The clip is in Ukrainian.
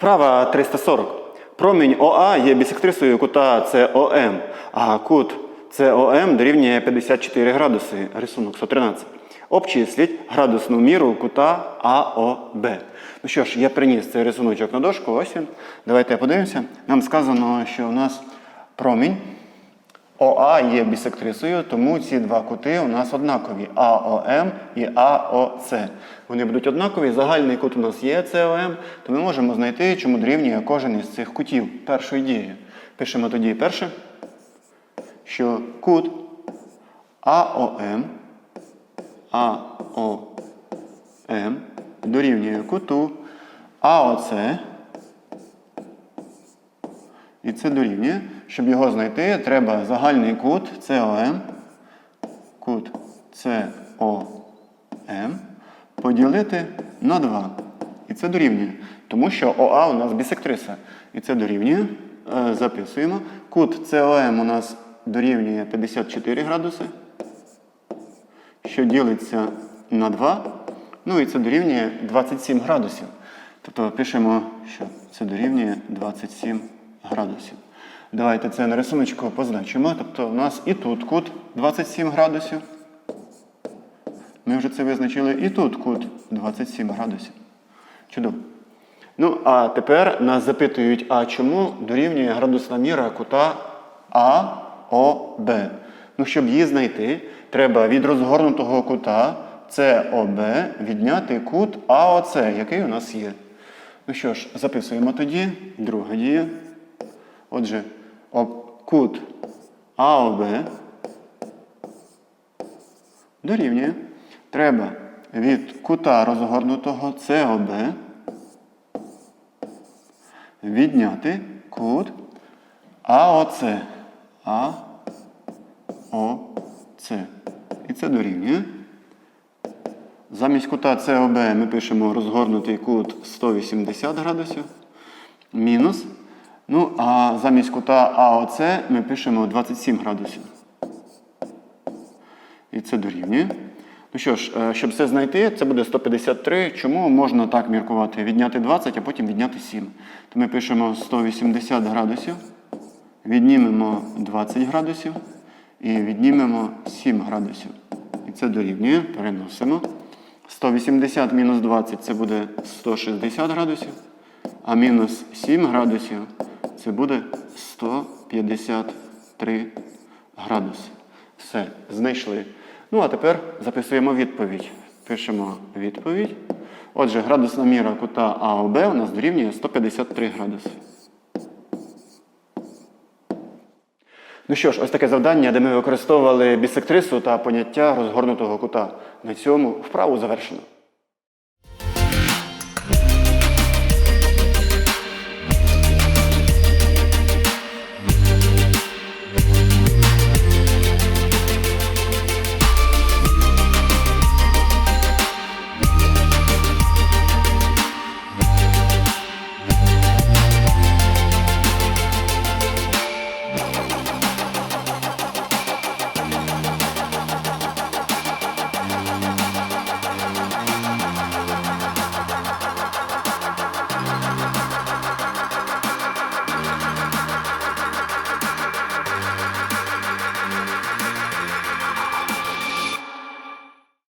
Вправа 340. Промінь ОА є бісектрисою кута СОМ, а кут СОМ дорівнює 54 градуси. Рисунок 113. Обчисліть градусну міру кута АОБ. Ну що ж, я приніс цей рисуночок на дошку, ось він. Давайте подивимося. Нам сказано, що у нас промінь ОА є бісектрисою, тому ці два кути у нас однакові АОМ і АОЦ. Вони будуть однакові. Загальний кут у нас є СОМ, то ми можемо знайти, чому дорівнює кожен із цих кутів першої дії. Пишемо тоді перше, що кут АОМ, АОМ дорівнює куту АОЦ. І це дорівнює. Щоб його знайти, треба загальний кут СОМ, кут СОМ поділити на 2. І це дорівнює. Тому що ОА у нас бісектриса. І це дорівнює. Е, Записуємо. Кут СОМ у нас дорівнює 54 градуси, що ділиться на 2. Ну і це дорівнює 27 градусів. Тобто пишемо, що це дорівнює 27 градусів. Давайте це на рисуночку позначимо. Тобто у нас і тут кут 27 градусів. Ми вже це визначили. І тут кут 27 градусів. Чудово. Ну, а тепер нас запитують, а чому дорівнює градусна міра кута АОБ? Ну, щоб її знайти, треба від розгорнутого кута СОБ відняти кут АОЦ, який у нас є. Ну що ж, записуємо тоді. Друга дія. Отже, кут АОБ дорівнює. Треба від кута розгорнутого СОБ відняти кут АОЦ. АОЦ. І це дорівнює. Замість кута СОБ ми пишемо розгорнутий кут 180 градусів. Мінус. Ну, а замість кута АОЦ ми пишемо 27 градусів. І це дорівнює. Ну що ж, е, щоб це знайти, це буде 153. Чому можна так міркувати? Відняти 20, а потім відняти 7. То ми пишемо 180 градусів, віднімемо 20 градусів і віднімемо 7 градусів. І це дорівнює. Переносимо. 180 мінус 20 це буде 160 градусів, а мінус 7 градусів це буде 153 градуси. Все, знайшли. Ну, а тепер записуємо відповідь. Пишемо відповідь. Отже, градусна міра кута АОБ у нас дорівнює 153 градуси. Ну що ж, ось таке завдання, де ми використовували бісектрису та поняття розгорнутого кута. На цьому вправу завершено.